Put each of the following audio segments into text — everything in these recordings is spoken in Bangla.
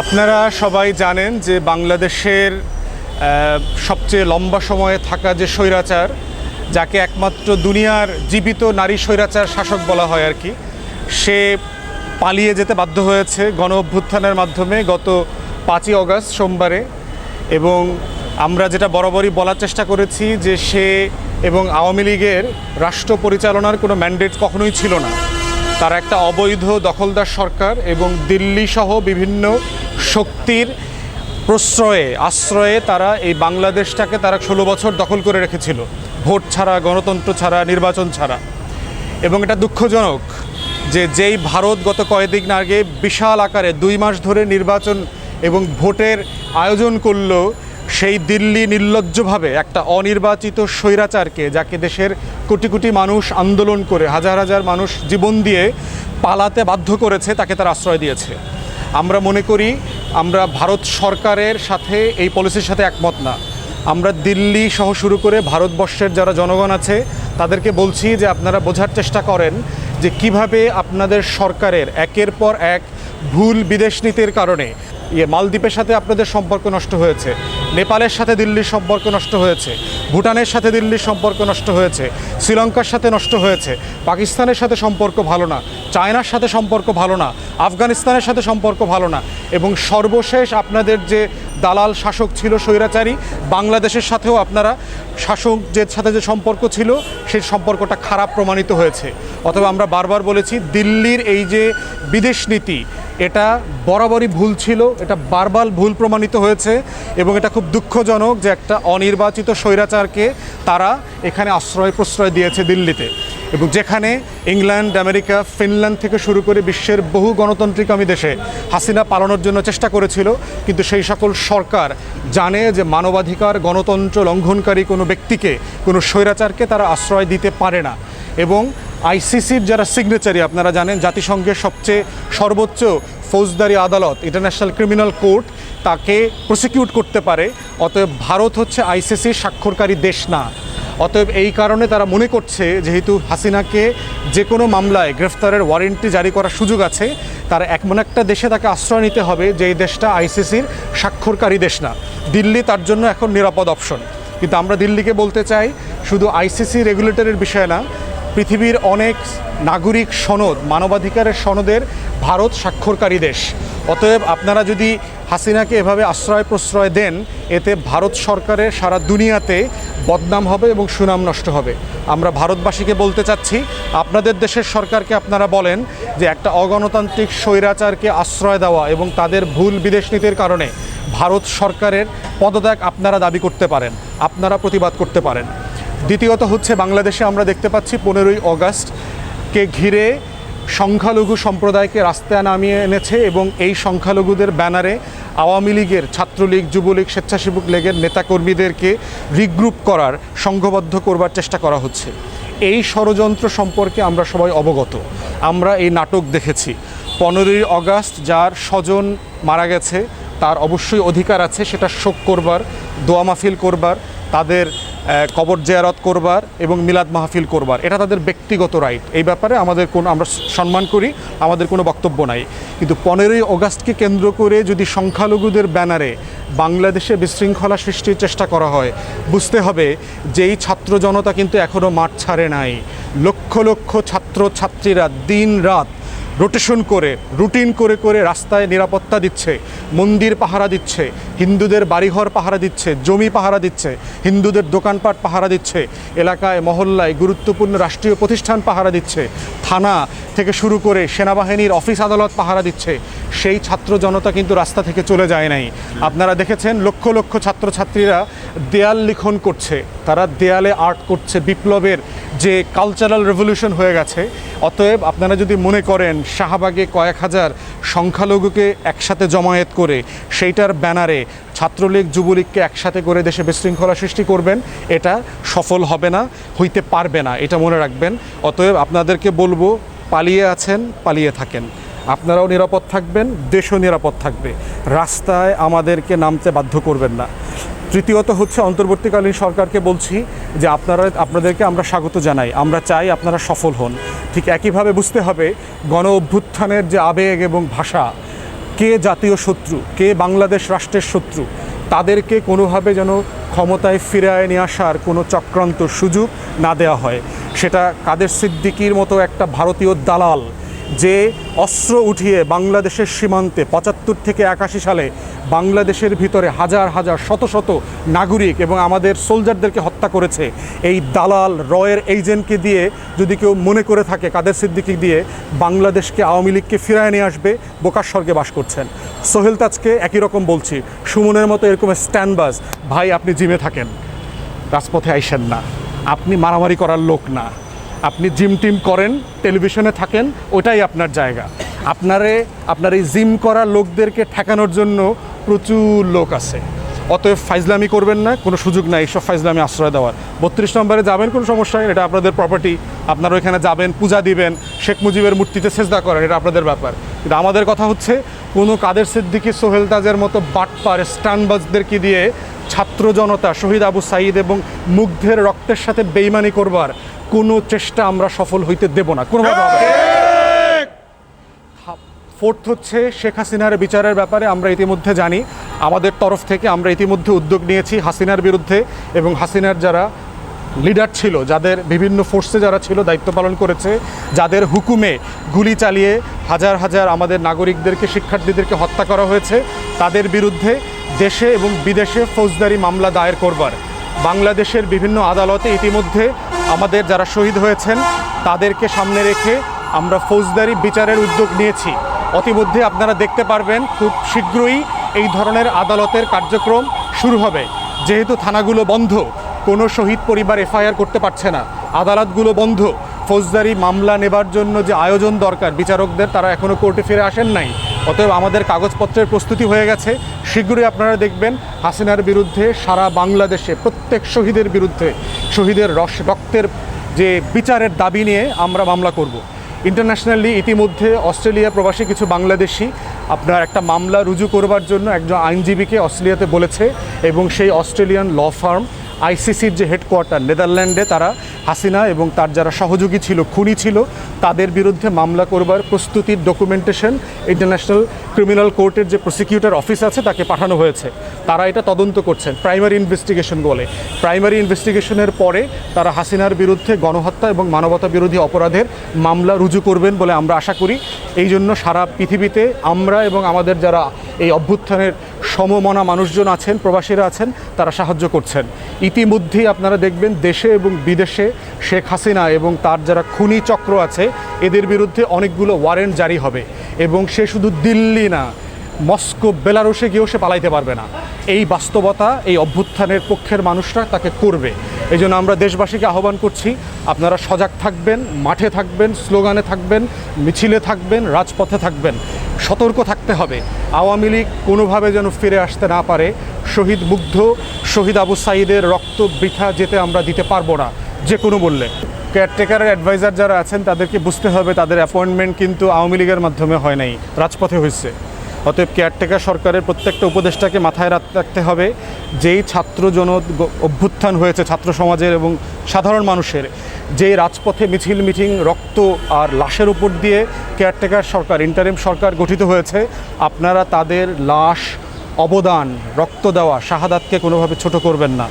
আপনারা সবাই জানেন যে বাংলাদেশের সবচেয়ে লম্বা সময়ে থাকা যে স্বৈরাচার, যাকে একমাত্র দুনিয়ার জীবিত নারী স্বৈরাচার শাসক বলা হয় আর কি, সে পালিয়ে যেতে বাধ্য হয়েছে গণ অভ্যুত্থানের মাধ্যমে গত পাঁচই অগস্ট সোমবারে। এবং আমরা যেটা বরাবরই বলার চেষ্টা করেছি যে সে এবং আওয়ামী লীগের রাষ্ট্র পরিচালনার কোনো ম্যান্ডেট কখনোই ছিল না। তারা একটা অবৈধ দখলদার সরকার এবং দিল্লি সহ বিভিন্ন শক্তির প্রশ্রয়ে, আশ্রয়ে তারা এই বাংলাদেশটাকে তারা ষোলো বছর দখল করে রেখেছিল। ভোট ছাড়া, গণতন্ত্র ছাড়া, নির্বাচন ছাড়া। এবং এটা দুঃখজনক যে যেই ভারত গত কয়েকদিন আগে বিশাল আকারে দুই মাস ধরে নির্বাচন এবং ভোটের আয়োজন করল সেই দিল্লি নির্লজ্জভাবে একটা অনির্বাচিত স্বৈরাচারকে, যাকে দেশের কোটি কোটি মানুষ আন্দোলন করে, হাজার হাজার মানুষ জীবন দিয়ে পালাতে বাধ্য করেছে, তাকে তার আশ্রয় দিয়েছে। আমরা মনে করি, আমরা ভারত সরকারের সাথে এই পলিসির সাথে একমত না। আমরা দিল্লি সহ শুরু করে ভারতবর্ষের যারা জনগণ আছে, তাদেরকে বলছি যে আপনারা বোঝার চেষ্টা করেন যে কীভাবে আপনাদের সরকারের একের পর এক ভুল বিদেশ নীতির কারণে ইয়ে মালদ্বীপের সাথে আপনাদের সম্পর্ক নষ্ট হয়েছে, নেপালের সাথে দিল্লির সম্পর্ক নষ্ট হয়েছে ভুটানের সাথে দিল্লির সম্পর্ক নষ্ট হয়েছে, শ্রীলঙ্কার সাথে নষ্ট হয়েছে, পাকিস্তানের সাথে সম্পর্ক ভালো না, চায়নার সাথে সম্পর্ক ভালো না, আফগানিস্তানের সাথে সম্পর্ক ভালো না, এবং সর্বশেষ আপনাদের যে দালাল শাসক ছিল স্বৈরাচারী, বাংলাদেশের সাথেও আপনারা শাসকদের সাথে যে সম্পর্ক ছিল সেই সম্পর্কটা খারাপ প্রমাণিত হয়েছে। অথবা আমরা বারবার বলেছি, দিল্লির এই যে বিদেশ নীতি, এটা বরাবরই ভুল ছিল, এটা বারবার ভুল প্রমাণিত হয়েছে, এবং এটা খুব দুঃখজনক যে একটা অনির্বাচিত স্বৈরাচারকে তারা এখানে আশ্রয় প্রশ্রয় দিয়েছে দিল্লিতে। এবং যেখানে ইংল্যান্ড, আমেরিকা, ফিনল্যান্ড থেকে শুরু করে বিশ্বের বহু গণতান্ত্রিকামী দেশে হাসিনা পালানোর জন্য চেষ্টা করেছিল, কিন্তু সেই সকল সরকার জানে যে মানবাধিকার, গণতন্ত্র লঙ্ঘনকারী কোনো ব্যক্তিকে, কোনো স্বৈরাচারকে তারা আশ্রয় দিতে পারে না। এবং আইসিসির যারা সিগনেচারি আপনারা জানেন, জাতিসংঘের সবচেয়ে সর্বোচ্চ ফৌজদারি আদালত ইন্টারন্যাশনাল ক্রিমিনাল কোর্ট তাকে প্রসিকিউট করতে পারে। অতএব ভারত হচ্ছে আইসিসির স্বাক্ষরকারী দেশ না। অতএব এই কারণে তারা মনে করছে যেহেতু হাসিনাকে যে কোনো মামলায় গ্রেফতারের ওয়ারেন্টি জারি করার সুযোগ আছে, তার এমন একটা দেশে তাকে আশ্রয় নিতে হবে যে এই দেশটা আইসিসির স্বাক্ষরকারী দেশ না। দিল্লি তার জন্য এখন নিরাপদ অপশন কিন্তু আমরা দিল্লিকে বলতে চাই, শুধু আইসিসি রেগুলেটরের বিষয় না পৃথিবীর অনেক নাগরিক সনদ, মানবাধিকারের সনদের ভারত স্বাক্ষরকারী দেশ। অতএব আপনারা যদি হাসিনাকে এভাবে আশ্রয় প্রশ্রয় দেন, এতে ভারত সরকারের সারা দুনিয়াতে বদনাম হবে এবং সুনাম নষ্ট হবে। আমরা ভারতবাসীকে বলতে চাচ্ছি, আপনাদের দেশের সরকারকে আপনারা বলেন যে একটা অগণতান্ত্রিক স্বৈরাচারকে আশ্রয় দেওয়া এবং তাদের ভুল বিদেশ নীতির কারণে ভারত সরকারের পদত্যাগ আপনারা দাবি করতে পারেন, আপনারা প্রতিবাদ করতে পারেন। দ্বিতীয়ত হচ্ছে বাংলাদেশে আমরা দেখতে পাচ্ছি পনেরোই অগাস্টকে ঘিরে সংখ্যালঘু সম্প্রদায়কে রাস্তায় নামিয়ে এনেছে এবং এই সংখ্যালঘুদের ব্যানারে আওয়ামী লীগের ছাত্রলীগ, যুবলীগ, স্বেচ্ছাসেবক লীগের নেতাকর্মীদেরকে রিগ্রুপ করার, সংঘবদ্ধ করবার চেষ্টা করা হচ্ছে। এই ষড়যন্ত্র সম্পর্কে আমরা সবাই অবগত। আমরা এই নাটক দেখেছি। পনেরোই অগাস্ট যার স্বজন মারা গেছে, তার অবশ্যই অধিকার আছে, সেটা শোক করবার, দোয়া মাহফিল করবার, তাদের কবর জেয়ারত করবার এবং মিলাদ মাহফিল করবার। এটা তাদের ব্যক্তিগত রাইট এই ব্যাপারে আমাদের কোনো আমরা সম্মান করি, আমাদের কোনো বক্তব্য নাই। কিন্তু পনেরোই অগাস্টকে কেন্দ্র করে যদি সংখ্যালঘুদের ব্যানারে বাংলাদেশে বিশৃঙ্খলা সৃষ্টির চেষ্টা করা হয়, বুঝতে হবে যে এই ছাত্র জনতা কিন্তু এখনও মাঠ ছাড়ে নাই। লক্ষ লক্ষ ছাত্র ছাত্রীরা দিন রাত রোটেশন করে, রুটিন করে করে রাস্তায় নিরাপত্তা দিচ্ছে, মন্দির পাহারা দিচ্ছে, হিন্দুদের বাড়িঘর পাহারা দিচ্ছে, জমি পাহারা দিচ্ছে, হিন্দুদের দোকানপাট পাহারা দিচ্ছে, এলাকায়, মহল্লায় গুরুত্বপূর্ণ রাষ্ট্রীয় প্রতিষ্ঠান পাহারা দিচ্ছে, থানা থেকে শুরু করে সেনাবাহিনীর অফিস আদালত পাহারা দিচ্ছে, সেই ছাত্র জনতা কিন্তু রাস্তা থেকে চলে যায় নাই। আপনারা দেখেছেন লক্ষ লক্ষ ছাত্রছাত্রীরা দেয়াল লিখন করছে। তারা দেয়ালে আর্ট করছে বিপ্লবের যে কালচারাল রেভলিউশন হয়ে গেছে। অতএব আপনারা যদি মনে করেন, শাহবাগে কয়েক হাজার সংখ্যালঘুকে একসাথে জমায়েত করে সেইটার ব্যানারে ছাত্রলীগ, যুবলীগকে একসাথে করে দেশে বিশৃঙ্খলা সৃষ্টি করবেন, এটা সফল হবে না, হইতে পারবে না, এটা মনে রাখবেন। অতএব আপনাদেরকে বলব, পালিয়ে আছেন, পালিয়ে থাকেন। আপনারাও নিরাপদ থাকবেন, দেশও নিরাপদ থাকবে। রাস্তায় আমাদেরকে নামতে বাধ্য করবেন না। তৃতীয়ত হচ্ছে অন্তর্বর্তীকালীন সরকারকে বলছি যে আপনারা, আপনাদেরকে আমরা স্বাগত জানাই। আমরা চাই আপনারা সফল হন। ঠিক একইভাবে বুঝতে হবে গণ অভ্যুত্থানের যে আবেগ এবং ভাষা, কে জাতীয় শত্রু, কে বাংলাদেশ রাষ্ট্রের শত্রু, তাদেরকে কোনোভাবে যেন ক্ষমতায় ফিরে নিয়ে আসার কোনো চক্রান্ত সুযোগ না দেওয়া হয়। সেটা কাদের সিদ্দিকির মতো একটা ভারতীয় দালাল যে অস্ত্র উঠিয়ে বাংলাদেশের সীমান্তে পঁচাত্তর থেকে একাশি সালে বাংলাদেশের ভিতরে হাজার হাজার শত শত নাগরিক এবং আমাদের সোলজারদেরকে হত্যা করেছে, এই দালাল রয়ের এজেন্টকে দিয়ে যদি কেউ মনে করে থাকে, কাদের সিদ্দিকি দিয়ে বাংলাদেশকে আওয়ামী লীগকে ফিরায় নিয়ে আসবে, বোকার স্বর্গে বাস করছেন। সোহেল তাজকে একই রকম বলছি, সুমনের মতো এরকম স্ট্যান্ডবাজ, ভাই আপনি জিমে থাকেন, রাজপথে আইসেন না, আপনি মারামারি করার লোক না। আপনি জিম টিম করেন, টেলিভিশনে থাকেন, ওটাই আপনার জায়গা। আপনারে, আপনার এই জিম করা লোকদেরকে ঠেকানোর জন্য প্রচুর লোক আছে। অতএব ফাইজলামি করবেন না, কোনো সুযোগ নাই এইসব ফাইজলামি আশ্রয় দেওয়ার। বত্রিশ নম্বরে যাবেন, কোনো সমস্যা এটা আপনাদের প্রপার্টি আপনারা ওইখানে যাবেন, পূজা দিবেন, শেখ মুজিবের মূর্তিতে সেজদা করেন, এটা আপনাদের ব্যাপার। কিন্তু আমাদের কথা হচ্ছে, কোনো কাদের সিদ্দিকি, সোহেল তাজের মতো বাটপার স্টানবাজদেরকে দিয়ে ছাত্র জনতা, শহীদ আবু সাইদ এবং মুগ্ধের রক্তের সাথে বেইমানি করবার কোনো চেষ্টা আমরা সফল হইতে দেব না। কোনোভাবে হবে ফোর্থ হচ্ছে শেখ হাসিনার বিচারের ব্যাপারে আমরা ইতিমধ্যে জানি। আমাদের তরফ থেকে আমরা ইতিমধ্যে উদ্যোগ নিয়েছি হাসিনার বিরুদ্ধে এবং হাসিনার যারা লিডার ছিল যাদের বিভিন্ন ফোর্সে যারা ছিল দায়িত্ব পালন করেছে যাদের হুকুমে গুলি চালিয়ে হাজার হাজার আমাদের নাগরিকদেরকে শিক্ষার্থীদেরকে হত্যা করা হয়েছে তাদের বিরুদ্ধে দেশে এবং বিদেশে ফৌজদারি মামলা দায়ের করবার। বাংলাদেশের বিভিন্ন আদালতে ইতিমধ্যে আমাদের যারা শহীদ হয়েছেন, তাদেরকে সামনে রেখে আমরা ফৌজদারি বিচারের উদ্যোগ নিয়েছি। অতিমধ্যে আপনারা দেখতে পারবেন, খুব শীঘ্রই এই ধরনের আদালতের কার্যক্রম শুরু হবে। যেহেতু থানাগুলো বন্ধ, কোনো শহীদ পরিবার এফআইআর করতে পারছে না। আদালতগুলো বন্ধ। ফৌজদারি মামলা নেবার জন্য যে আয়োজন দরকার, বিচারকদের, তারা এখনও কোর্টে ফিরে আসেন নাই। অতএব আমাদের কাগজপত্রের প্রস্তুতি হয়ে গেছে। শীঘ্রই আপনারা দেখবেন হাসিনার বিরুদ্ধে সারা বাংলাদেশে প্রত্যেক শহীদের বিরুদ্ধে শহীদের রস, রক্তের যে বিচারের দাবি নিয়ে আমরা মামলা করব। ইন্টারন্যাশনালি ইতিমধ্যে অস্ট্রেলিয়া প্রবাসী কিছু বাংলাদেশি আপনার একটা মামলা রুজু করবার জন্য একজন আইনজীবীকে অস্ট্রেলিয়াতে বলেছে এবং সেই অস্ট্রেলিয়ান ল ফার্ম আইসিসির যে হেডকোয়ার্টার, নেদারল্যান্ডে তারা হাসিনা এবং তার যারা সহযোগী ছিল, খুনি ছিল, তাদের বিরুদ্ধে মামলা করবার প্রস্তুতির ডকুমেন্টেশন ইন্টারন্যাশনাল ক্রিমিনাল কোর্টের যে প্রসিকিউটর অফিস আছে, তাকে পাঠানো হয়েছে। তারা এটা তদন্ত করছেন প্রাইমারি ইনভেস্টিগেশন বলে। প্রাইমারি ইনভেস্টিগেশনের পরে তারা হাসিনার বিরুদ্ধে গণহত্যা এবং মানবতা বিরোধী অপরাধের মামলা রুজু করবেন বলে আমরা আশা করি। এই জন্য সারা পৃথিবীতে আমরা এবং আমাদের যারা এই অভ্যুত্থানের সমমনা মানুষজন আছেন, প্রবাসীরা আছেন, তারা সাহায্য করছেন। ইতিমধ্যেই আপনারা দেখবেন দেশে এবং বিদেশে শেখ হাসিনা এবং তার যারা খুনি চক্র আছে, এদের বিরুদ্ধে অনেকগুলো ওয়ারেন্ট জারি হবে এবং সে শুধু দিল্লি না, মস্কো, বেলারুশে গিয়েও সে পালাইতে পারবে না। এই বাস্তবতা, এই অভ্যুত্থানের পক্ষের মানুষরা তাকে করবে। এই জন্য আমরা দেশবাসীকে আহ্বান করছি, আপনারা সজাগ থাকবেন, মাঠে থাকবেন, স্লোগানে থাকবেন, মিছিলে থাকবেন, রাজপথে থাকবেন। সতর্ক থাকতে হবে। আওয়ামী লীগ কোনোভাবে যেন ফিরে আসতে না পারে। শহীদ মুগ্ধ, শহীদ আবু সাইদের রক্ত বৃথা যেতে আমরা দিতে পারব না, যে কোনো বললে। কেয়ারটেকারের অ্যাডভাইজার যারা আছেন, তাদেরকে বুঝতে হবে তাদের অ্যাপয়েন্টমেন্ট কিন্তু আওয়ামী লীগের মাধ্যমে হয় নাই, রাজপথে হয়েছে। অতএব কেয়ারটেকার সরকারের প্রত্যেকটা উপদেষ্টাকে মাথায় রাখতে হবে। যেই ছাত্র জন অভ্যুত্থান হয়েছে ছাত্র সমাজের এবং সাধারণ মানুষের যেই রাজপথে মিছিল, মিটিং, রক্ত আর লাশের উপর দিয়ে কেয়ারটেকার সরকার ইন্টারিম সরকার গঠিত হয়েছে, আপনারা তাদের লাশ, অবদান, রক্ত দেওয়া, শাহাদাতকে কোনোভাবে ছোট করবেন না।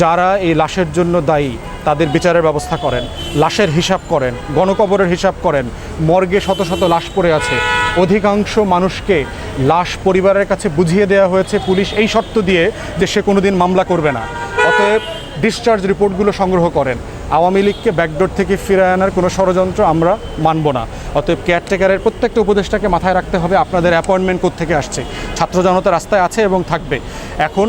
যারা এই লাশের জন্য দায়ী, তাদের বিচারের ব্যবস্থা করেন, লাশের হিসাব করেন, গণকবরের হিসাব করেন, মর্গে শত শত লাশ পড়ে আছে। অধিকাংশ মানুষকে লাশ পরিবারের কাছে বুঝিয়ে দেওয়া হয়েছে পুলিশ এই শর্ত দিয়ে যে সে কোনোদিন মামলা করবে না। অতএব ডিসচার্জ রিপোর্টগুলো সংগ্রহ করেন। আওয়ামী লীগকে ব্যাকডোর থেকে ফিরে আনার কোনো ষড়যন্ত্র আমরা মানব না। অতএব কেয়ারটেকারের প্রত্যেকটা উপদেষ্টাকে মাথায় রাখতে হবে, আপনাদের অ্যাপয়েন্টমেন্ট থেকে আসছে। ছাত্র জনতা রাস্তায় আছে এবং থাকবে। এখন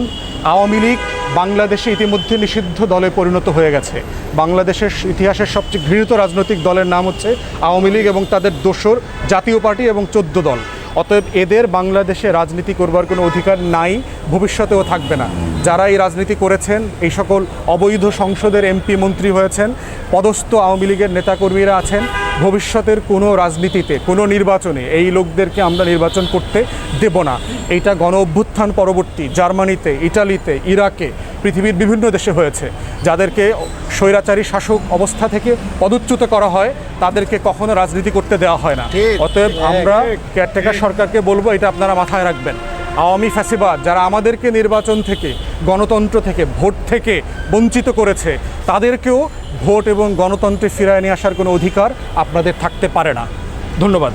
আওয়ামী লীগ বাংলাদেশে ইতিমধ্যে নিষিদ্ধ দলে পরিণত হয়ে গেছে। বাংলাদেশের ইতিহাসের সবচেয়ে ঘৃণিত রাজনৈতিক দলের নাম হচ্ছে আওয়ামী লীগ এবং তাদের দোসর জাতীয় পার্টি এবং চোদ্দ দল। অতএব এদের বাংলাদেশে রাজনীতি করবার কোনো অধিকার নাই, ভবিষ্যতেও থাকবে না। যারা এই রাজনীতি করেছেন, এই সকল অবৈধ সংসদের এমপি মন্ত্রী হয়েছেন, পদস্থ আওয়ামী লীগের নেতাকর্মীরা আছেন, ভবিষ্যতের কোনো রাজনীতিতে, কোনো নির্বাচনে এই লোকদেরকে আমরা নির্বাচন করতে দেব না। এইটা গণ অভ্যুত্থান পরবর্তী, জার্মানিতে, ইটালিতে, ইরাকে পৃথিবীর বিভিন্ন দেশে হয়েছে। যাদেরকে স্বৈরাচারী শাসক অবস্থা থেকে পদচ্যুত করা হয় তাদেরকে কখনো রাজনীতি করতে দেওয়া হয় না। অতএব আমরা কেয়ারটেকার সরকারকে বলব এটা আপনারা মাথায় রাখবেন। আওয়ামী ফ্যাসিবাদ যারা আমাদেরকে নির্বাচন থেকে গণতন্ত্র থেকে ভোট থেকে বঞ্চিত করেছে তাদেরকেও ভোট এবং গণতন্ত্রে ফিরায় নিয়ে আসার কোনো অধিকার আপনাদের থাকতে পারে না। ধন্যবাদ।